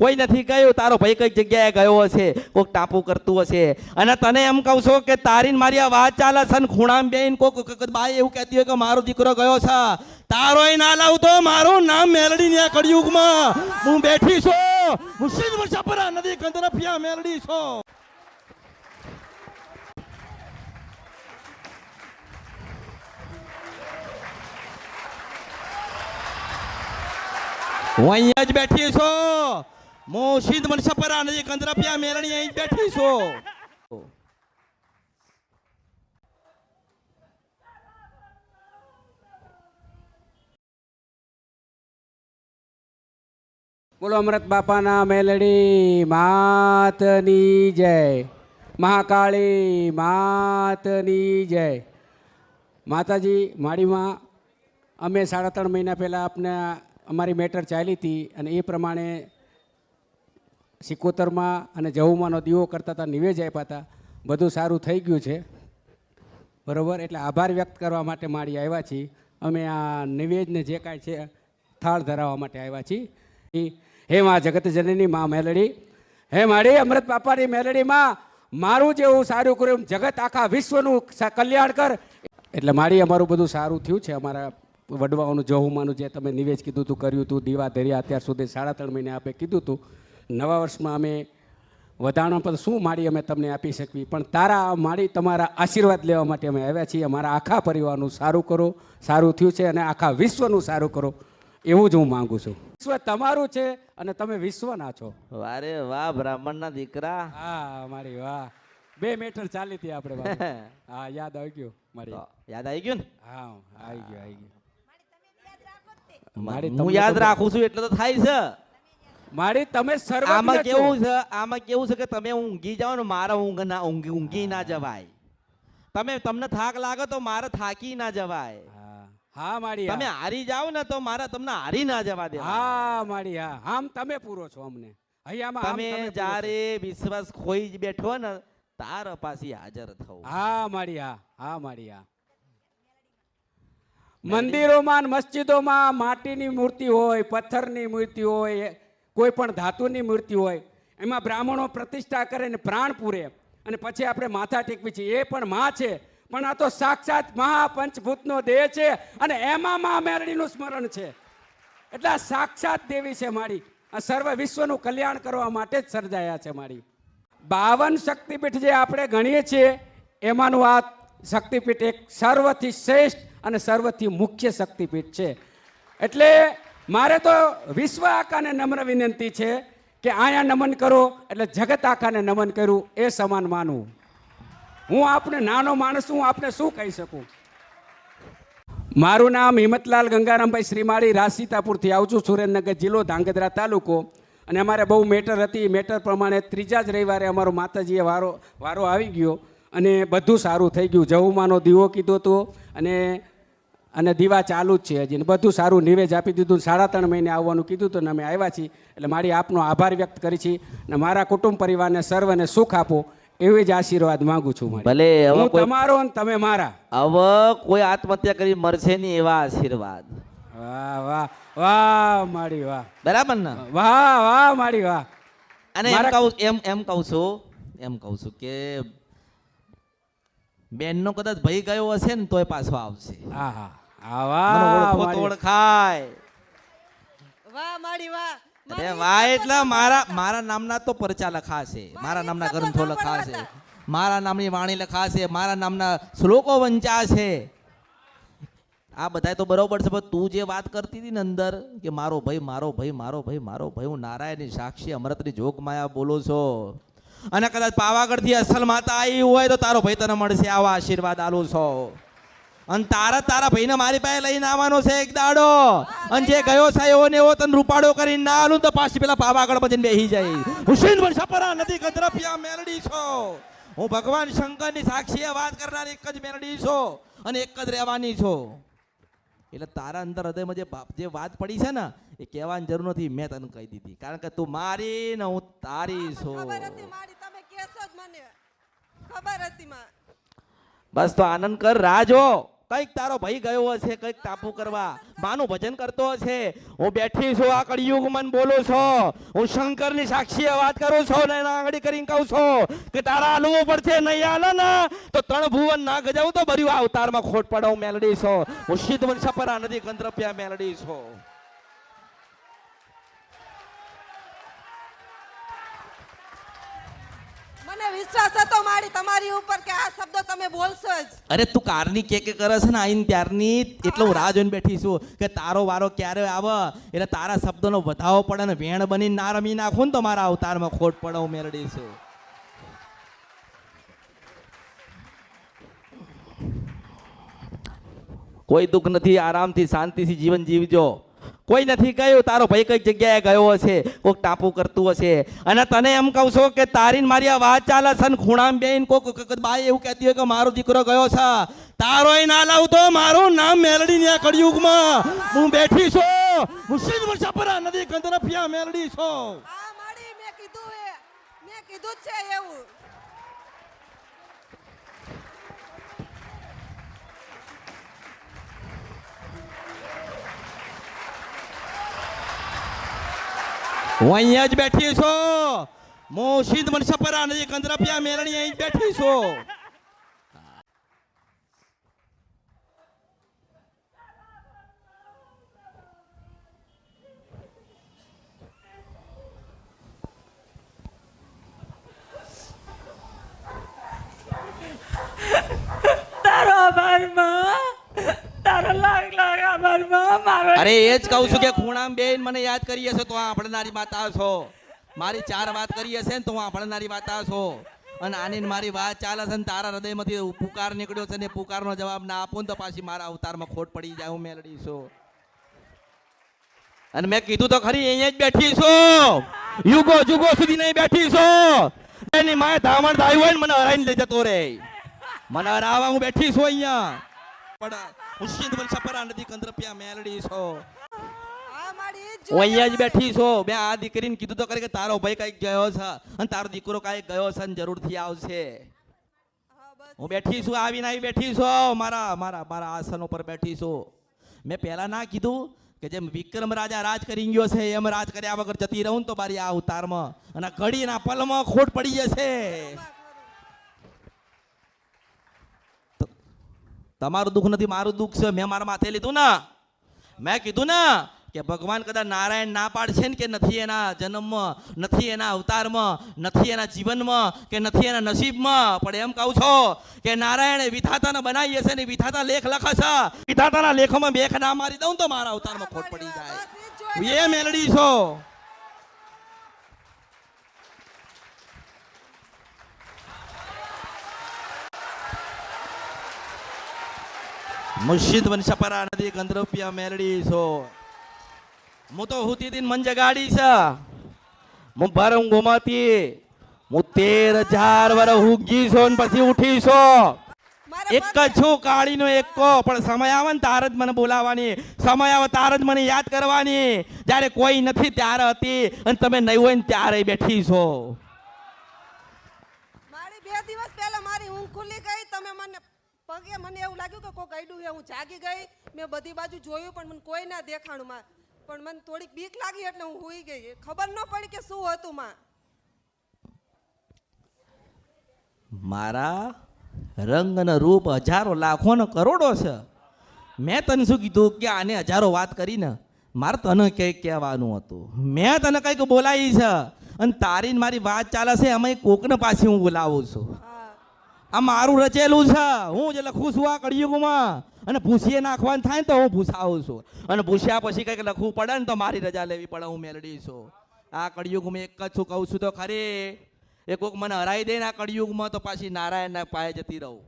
કોઈ નથી ગયું, તારો ભાઈ કઈ જગ્યાએ ગયો હશે? કોઈક ટાપુ કરતું હશે. અને તને એમ કહું છું કે તારી મારી આ વાત ચાલે છે ને ખૂણામ બેન કોક બાઈ એવું કહેતી હોય કે મારો દીકરો ગયો છે. તારોય ના લાવતો મારું નામ મેલડી ને કળિયુગમાં. હું બેઠી છું. હું સિંધ વર્ષપરા નદી કંદરફિયા મેલડી છું. અહીંયા જ બેઠી છું. હું સિંધ મનસપરા નદી કંદરાપિયા મેલણી અહીં બેઠી છું. બોલો અમૃત બાપાના મેલડી માતની જય. મહાકાળી, માતની જય. માતાજી માડીમાં અમે સાડા ત્રણ મહિના પહેલાં આપને અમારી મેટર ચાલી હતી અને એ પ્રમાણે સિકોતરમાં અને જવુમાંનો દીવો કરતા હતા નિવેજ આપ્યા હતા. બધું સારું થઈ ગયું છે. બરાબર? એટલે આભાર વ્યક્ત કરવા માટે માળી આવ્યા છીએ. અમે આ નિવેદને જે કાંઈ છે, થાળ ધરાવવા માટે આવ્યા છીએ. હે મા જગત જનની મા મેલડી. હે મારી અમૃત બાપાની મેલડીમાં મારું જેવું સારું કર્યું જગત આખા વિશ્વનું કલ્યાણ કર. એટલે મારી અમારું બધું સારું થયું છે. અમારા વડવાઓનું જહુમાનું જે તમે નિવેદ કીધું હતું કર્યું હતું દીવા ધર્યા, અત્યાર સુધી સાડા ત્રણ મહિને આપે કીધું હતું નવા વર્ષમાં અમે વધારણા પર શું માળી અમે તમને આપી શકવી? પણ તારા માડી તમારા આશીર્વાદ લેવા માટે અમે આવ્યા છીએ. અમારા આખા પરિવારનું સારું કરો સારું થયું છે અને આખા વિશ્વનું સારું કરો. એવું જ હું માંગુ છું. વિશ્વ તમારું છે અને તમે વિશ્વના છો. વારે વાહ બ્રાહ્મણના દીકરા. હા મારી વાહ. બે મેઠળ ચાલી હતી આપણે હા યાદ આવી ગયું મારી. યાદ આવી ગયું ને? હા આવી ગયું આવી ગયું. હું યાદ રાખું છું એટલે તો થાય છે. મારી તમે સર્વ આમાં કેવું છે? આમાં કેવું છે કે તમે ઊંઘી જાઓ ને મારા ઊંઘ ના ઊંઘી ઊંઘી ના જવાય. તમે તમને થાક લાગે તો મારે થાકી ના જવાય. હા. હા મારી તમે હારી જાઓ ને તો મારે તમને હારી ના જવા દે હા મારી હા. આમ તમે પૂરો છો અમને. અહીંયામાં તમે જ્યારે વિશ્વાસ ખોઈ જ બેઠો ને તાર પાછી હાજર થવું હા મારી હા. હા મારી હા. મંદિરોમાં મસ્જિદોમાં માટીની મૂર્તિ હોય પથ્થરની મૂર્તિ હોય કોઈ પણ ધાતુની મૂર્તિ હોય, એમાં બ્રાહ્મણો પ્રતિષ્ઠા કરે ને પ્રાણ પૂરે. અને પછી આપણે માથા ટેકવી છીએ એ પણ માં છે. પણ આ તો સાક્ષાત મહાપંચભૂતનો દેહ છે અને એમાં મા મેરડીનું સ્મરણ છે. એટલે સાક્ષાત દેવી છે મારી. આ સર્વ વિશ્વનું કલ્યાણ કરવા માટે જ સર્જાયા છે મારી. બાવન શક્તિપીઠ જે આપણે ગણીએ છીએ, એમાંનું આ શક્તિપીઠ એક સર્વથી શ્રેષ્ઠ અને સર્વથી મુખ્ય શક્તિપીઠ છે. એટલે મારે તો વિશ્વ આકાને નમ્ર વિનંતી છે કે આયા નમન કરો એટલે જગત આખાને નમન કર્યું, એ સમાન માનવું હું આપને નાનો માણસ હું આપને શું કહી શકું? મારું નામ હિંમતલાલ ગંગારામભાઈ શ્રીમાળી રાસીતાપુરથી આવું છું સુરેન્દ્રનગર જિલ્લો, ધાંગધ્રા તાલુકો. અને અમારે બહુ મેટર હતી, મેટર પ્રમાણે ત્રીજા જ રવિવારે અમારો માતાજીએ વારો વારો આવી ગયો. અને બધું સારું થઈ ગયું. જવુમાનો દીવો કીધો હતો અને અને દીવા ચાલુ જ છે હજી. બધું સારું નિવેજ આપી દીધું. સાડા ત્રણ મહિને આવવાનું કીધું તો ને અમે આવ્યા છીએ. એટલે મારી આપનો આભાર વ્યક્ત કરી છે. અને મારા કુટુંબ પરિવારને સર્વને સુખ આપો. એવી જ આશીર્વાદ માંગુ છું ભલે હવે હું તમારો અને તમે મારા. હવે કોઈ આત્મહત્યા કરી મરશે નહીં એવા આશીર્વાદ. વાહ વાહ વાહ માડી વાહ. બરાબર ને? વાહ વાહ માડી વાહ. અને એમ કહું એમ એમ કહું છું એમ કહું છું કે બેનનો કદાચ ભાઈ ગયો હશે ને તોય પાછો આવશે. હા હા. હા મને વાહ ઓળખો તો માડી. ઓળખાય. વાહ માડી વાહ અરે વાહ એટલે મારા મારા નામના તો પરચા લખાશે. મારા નામના ગ્રંથો લખાશે. મારા નામની વાણી લખાશે. મારા નામના શ્લોકો વંચાશે. આ બધા તો બરોબર છે પણ તું જે વાત કરતી હતી ને અંદર કે મારો ભાઈ મારો ભાઈ મારો ભાઈ મારો ભાઈ હું નારાયણની સાક્ષી અમૃતની જોગ માયા બોલું છો. અને કદાચ પાવાગઢથી અસલ માતા આવી હોય તો તારો ભાઈ તને મળશે આવા આશીર્વાદ આલું છો. અને તારા તારા ભાઈને મારી પાસે લઈને આવવાનો છે એક દાડો. અને જે ગયો છે એવો ને એવો તને રૂપાડો કરીને ના આલું તો પાછી પેલા આગળ પછી બેસી જાય. હુસેન પણ સપરા નદી ગદરપિયા મેલડી છો. હું ભગવાન શંકરની સાક્ષીએ વાત કરનાર એક જ મેલડી છો અને એક જ રહેવાની છો. એટલે તારા અંદર હૃદયમાં જે બાપ- જે વાત પડી છે ને એ કહેવાની જરૂર નથી. મેં તને કહી દીધી. કારણ કે તું મારી ને હું તારી છું. બસ તો આનંદ કર રાહ જો. કંઈક તારો ભાઈ ગયો હશે, કંઈક ટાપુ કરવા. માનું ભજન કરતો હશે. હું બેઠી છું આ કળિયુગ મન બોલું છો. હું શંકરની સાક્ષીએ વાત કરું છું ને એના આંગળી કરીને કહું છું કે તારા હાલવું પડશે નહીં હાલે ને, તો ત્રણ ભુવન ના ગજાવું તો ભર્યું આ અવતારમાં ખોટ પડાવ મેલડી છો. હું સિદ્ધ વંશપરા નદી ગંદ્રપ્યા મેલડી છો. મને વિશ્વાસ હતો મારી તમારી ઉપર કે આ શબ્દ તમે બોલશો જ. અરે તું કારની કે કે કરે છે ને આઈન ત્યારની? એટલે હું. રાહ જોઈને બેઠી છું કે તારો વારો ક્યારે આવે? એટલે તારા શબ્દોનો વધાવો પડે ને વેણ બનીને ના રમી નાખું ને તો મારા અવતારમાં ખોટ પડે હું મેળડી છું. કોઈ દુઃખ નથી આરામથી શાંતિથી જીવન જીવજો. કોઈ નથી ગયું, તારો ભાઈ કઈ જગ્યાએ ગયો હશે? કોઈક ટાપુ કરતું હશે. અને તને એમ કહું છું કે તારી મારી આ વાત ચાલે છે ને ખૂણામ બેન કોક બાઈ એવું કહેતી હોય કે મારો દીકરો ગયો છે. તારોય ના લાવતો મારું નામ મેલડી ને કળિયુગમાં. હું બેઠી છું. હું સિદ્ધ મુસાફરા નદી કંદરફિયા મેલડી છું. મેં કીધું છે એવું. હું અહીંયા જ બેઠી છું. હું સિદ્ધ મુસાફરા નદી કંદરફિયા મેરણી અહીં જ બેઠી છું તારો આભારમાં તારો લાખ લાખ આભારમાં મારો અરે એ જ કહું છું કે ખૂણામ બેન મને યાદ કરી હશે તો આપણનારી માતા છો મારી ચાર વાત કરી હશે ને તો હું આપણનારી માતા છો અને આની મારી વાત ચાલે છે ને તારા હૃદયમાંથી પુકાર નીકળ્યો છે ને પુકારનો જવાબ ના આપું ને તો પાછી મારા અવતારમાં ખોટ પડી જાય હું મેલડી છું. અને મેં કીધું તો ખરી અહીંયા જ બેઠી છું. યુગો જુગો સુધી નહીં બેઠી છું. એની માએ ધામણ થાય હોય ને મને હરાઈને લઈ જતો રે મને હરાવા હું બેઠી છું અહીંયા. હું કંદ્રપિયા મેલડી છું અહીંયા જ બેઠી છું મેં આ દીકરીને કીધું તો ખરી કે તારો ભાઈ કંઈક ગયો છે અને તારો દીકરો કંઈક ગયો છે અને જરૂરથી આવશે હું બેઠી છું આવીને આવી બેઠી છું મારા મારા મારા આસન ઉપર બેઠી છું મેં પહેલા ના કીધું કે જેમ વિક્રમ રાજા રાજ કરી ગયો છે એમ રાજ કર્યા વગર જતી રહું ને તો મારી આ અવતારમાં અને ઘડીના પલમાં ખોટ પડી જશે તમારું દુઃખ નથી મારું દુઃખ છે. મેં મારા માથે લીધું ને. મેં કીધું ને કે ભગવાન કદાચ નારાયણ ના પાડશે ને કે નથી એના જન્મમાં નથી એના અવતારમાં નથી એના જીવનમાં કે નથી એના નસીબમાં. પણ એમ કહું છો કે નારાયણે વિધાતાને બનાવી હશે ને વિધાતા લેખ લખે છે વિધાતાના લેખમાં બેખ ના મારી દઉં તો મારા અવતારમાં ખોટ પડી જાય. એ મેલડી છો. મુર્શિદ વંશપરા નદી ગંધર્પિયા મેલડી છો. હું તો હુતી દિન મન ગાડી છે. હું ભરમ ગુમાતી. હું તેર હજાર વર હુગી છો ને પછી ઉઠી છો. એક જ છું કાળીનો એકો પણ સમય આવે ને તાર જ મને બોલાવાની સમય આવે તાર જ મને યાદ કરવાની. જ્યારે કોઈ નથી ત્યારે હતી અને તમે નહીં હોય ને ત્યારે બેઠી છો મારી બે દિવસ પહેલા મારી ઊંઘ ખુલી ગઈ તમે મને પગે મને એવું લાગ્યું કે કોઈ અડ્યું છે હું જાગી ગઈ મેં બધી બાજુ જોયું પણ મને કોઈ ના દેખાણું માં પણ મને થોડીક બીક લાગી એટલે હું હુઈ ગઈ. ખબર ન પડી કે શું હતું માં. મારા રંગ અને રૂપ હજારો લાખો ને કરોડો છે. મેં તને શું કીધું કે આને હજારો વાત કરીને મારે તને કંઈક કહેવાનું હતું. મેં તને કંઈક બોલાવી છે. અને તારી મારી વાત ચાલે છે એમાં કોકને પાછી હું બોલાવું છું. આ મારું રચેલું છે. હું જે લખું છું આ કળિયુગમાં. અને ભૂસીએ નાખવાનું થાય ને તો હું ભૂસાવું છું. અને ભૂસ્યા પછી કંઈક લખવું પડે ને તો મારી રજા લેવી પડે હું મેલડી છું. આ કળિયુગમાં એક જ છું કહું છું તો ખરી. એ કોઈક મને હરાઈ દે ને આ કળિયુગમાં તો પાછી નારાયણના પાયે જતી રહું.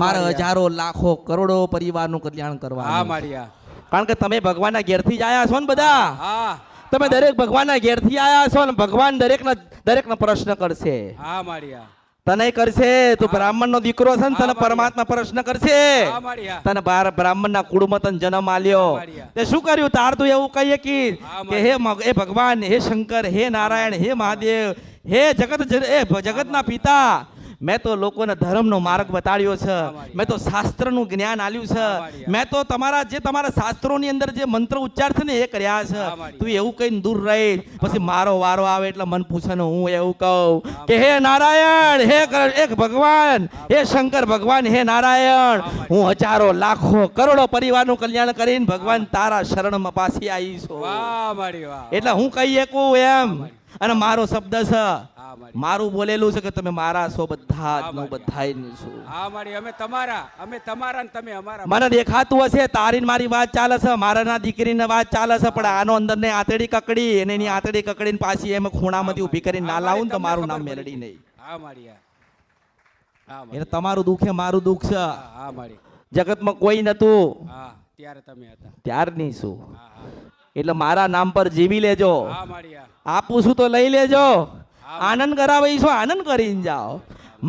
મારા હજારો લાખો કરોડો પરિવારનું કલ્યાણ કરવા હા માળિયા કારણ કે તમે ભગવાનના ઘેરથી જ આયા છો ને બધા? હા. તમે દરેક ભગવાનના ઘેરથી આયા છો ને ભગવાન દરેકના દરેકનો પ્રશ્ન કરશે. હા માળિયા. તને કરશે? તું બ્રાહ્મણ નો દીકરો છે ને તને પરમાત્મા પ્રશ્ન કરશે. હા હા તને બાર બ્રાહ્મણ ના કુળમાં તને જન્મ આલ્યો. તે શું કર્યું? તાર તું એવું કહીએ કે હે એ હે ભગવાન હે શંકર હે નારાયણ હે મહાદેવ હે જગત ભ- જગતના પિતા. મેં તો લોકોને ધર્મનો માર્ગ બતાડ્યો છે. મેં તો શાસ્ત્રનું જ્ઞાન આલ્યું છે. મેં તો તમારા જે તમારા શાસ્ત્રોની અંદર જે મંત્ર ઉચ્ચાર છે ને એ કર્યા છે. તું એવું કહીને દૂર રહી પછી મારો વારો આવે એટલે મન પૂછે ને હું એવું કહું. કે હે નારાયણ હે કર- એક ભગવાન હે શંકર ભગવાન હે નારાયણ. હું હજારો લાખો કરોડો પરિવારનું કલ્યાણ કરીને ભગવાન તારા શરણમાં પાછી આવી છું એટલે હું કહી શકું એમ. અને મારો શબ્દ છે મારી. બોલેલું છે કે તમે મારા છો બધા હા, બધા છું. હા મારી. અમે તમારા અમે તમારા ને તમે અમારા મને દેખાતું હશે તારી મારી વાત ચાલે છે મારા ના દીકરીને વાત ચાલે છે પણ આનો અંદર ને આતડી કકડી અને એની આતડી કકડીને પાછી એમ ખૂણામાંથી ઊભી કરીને ના લાવું ને તો મારું નામ. મેલડી નહીં. હા મારી હા. એટલે તમારું દુઃખ છે મારું દુઃખ છે. હા મારી. જગતમાં કોઈ નતું. હા ત્યારે તમે હતા. ત્યારની શું હા એટલે મારા નામ પર જીવી લેજો. આપું છું તો લઈ લેજો. આનંદ કરાવીશું આનંદ કરીને જાઓ?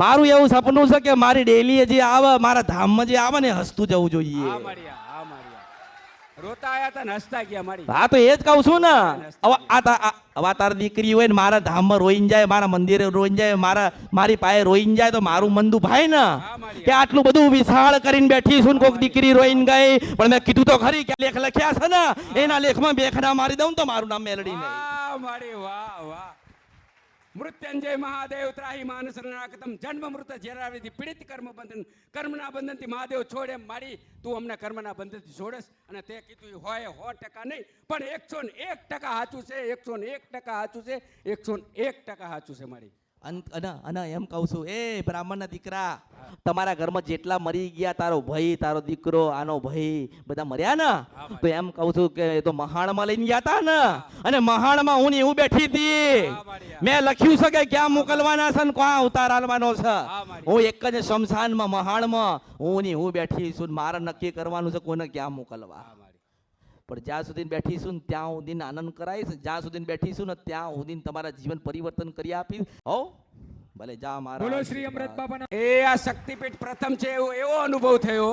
મારું એવું સપનું છે કે મારી ડેલી જે આવે મારા ધામમાં જે આવે ને હસતું જવું જોઈએ. હા તો એ જ કહું છું ને. હવે તારી દીકરી હોય ને મારા ધામમાં રોઈને જાય મારા મંદિરે રોઈને જાય મારા મારી પાસે રોઈને જાય તો મારું મન દુભાય ને. કે આટલું બધું વિશાળ કરીને બેઠી છું ને કોઈક દીકરી રોઈને ગઈ પણ મેં કીધું તો ખરી કે લેખ લખ્યા છે ને. એના લેખમાં બેખડા મારી દઉં તો મારું નામ મેલડી નહીં. વાહ વાહ. મૃત્યુંજય મહાદેવ ત્રાહી માનસ રણાકતમ જન્મ મૃત જરાવિધિ પીડિત કર્મ બંધન, કર્મના બંધનથી મહાદેવ છોડે મારી, તું અમને કર્મના બંધનથી છોડસ અને તે કીધું, હોય સો ટકા નહીં, પણ એકસો ને એક ટકા સાચું છે, એકસો ને એક ટકા સાચું છે, એકસો ને એક ટકા સાચું છે મારી. અન- એમ કહું છું એ બ્રાહ્મણના દીકરા તમારા ઘરમાં જેટલા મરી ગયા તારો ભાઈ તારો દીકરો આનો ભાઈ બધા મર્યા ને? તો એમ કહું છું કે એ તો મહાણમાં લઈને ગયા તા ને. અને મહાણમાં હું ને એવું બેઠી હતી. મેં લખ્યું છે કે ક્યાં મોકલવાના છે ને ક્યાં આલવાનો છે. હું એક જ શમશાનમાં મહાણમાં હું ની હું બેઠી છું મારે નક્કી કરવાનું છે કોને ક્યાં મોકલવા. પણ જ્યાં સુધી બેઠીશું ને ત્યાં સુધી આનંદ કરાવીશ જ્યાં સુધી બેઠીશું ને ત્યાં સુધી તમારા જીવન પરિવર્તન કરી આપીશ. હો? ભલે જા મારા બોલો શ્રી અમૃત બાપાના. એ આ શક્તિપીઠ પ્રથમ છે એવો એવો અનુભવ થયો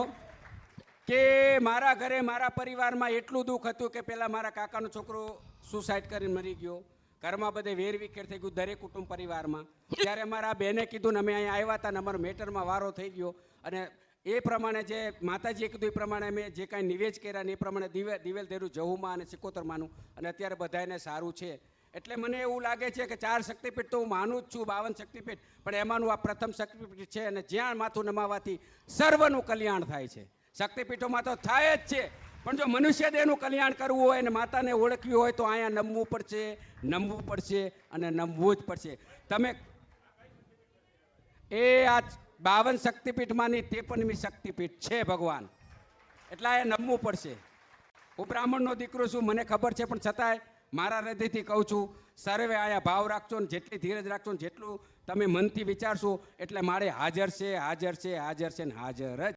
કે મારા ઘરે મારા પરિવારમાં એટલું દુઃખ હતું કે પેલા મારા કાકાનો છોકરો સુસાઇડ કરીને મરી ગયો. ઘરમાં બધે વેર વિખેર થઈ ગયું દરેક કુટુંબ પરિવારમાં. ત્યારે અમારા બેને કીધું ને અમે અહીંયા આવ્યા હતા ને અમારો મેટરમાં વારો થઈ ગયો અને એ પ્રમાણે જે માતાજીએ કીધું એ પ્રમાણે અમે જે કાંઈ નિવેજ કર્યા ને એ પ્રમાણે દિવે, દિવેલ ધેરું જવુંમાં અને સિકોતરમાંનું. અને અત્યારે બધાને સારું છે. એટલે મને એવું લાગે છે કે ચાર શક્તિપીઠ તો હું માનું જ છું, બાવન શક્તિપીઠ. પણ એમાંનું આ પ્રથમ શક્તિપીઠ છે અને જ્યાં માથું નમાવાથી સર્વનું કલ્યાણ થાય છે. શક્તિપીઠોમાં તો થાય જ છે. પણ જો મનુષ્ય દેહનું કલ્યાણ કરવું હોય અને માતાને ઓળખવી હોય તો અહીંયા નમવું પડશે નમવું પડશે અને નમવું જ પડશે. તમે એ આ બાવન શક્તિપીઠમાંની ત્રેપનમી શક્તિપીઠ છે ભગવાન. એટલે એ નમવું પડશે. હું બ્રાહ્મણનો દીકરો છું, મને ખબર છે, પણ છતાંય મારા હૃદયથી કહું છું, સર્વે આયા ભાવ રાખજો ને જેટલી ધીરજ રાખજો ને જેટલું તમે મનથી વિચારશો, એટલે મારે હાજર છે હાજર છે હાજર છે ને હાજર જ.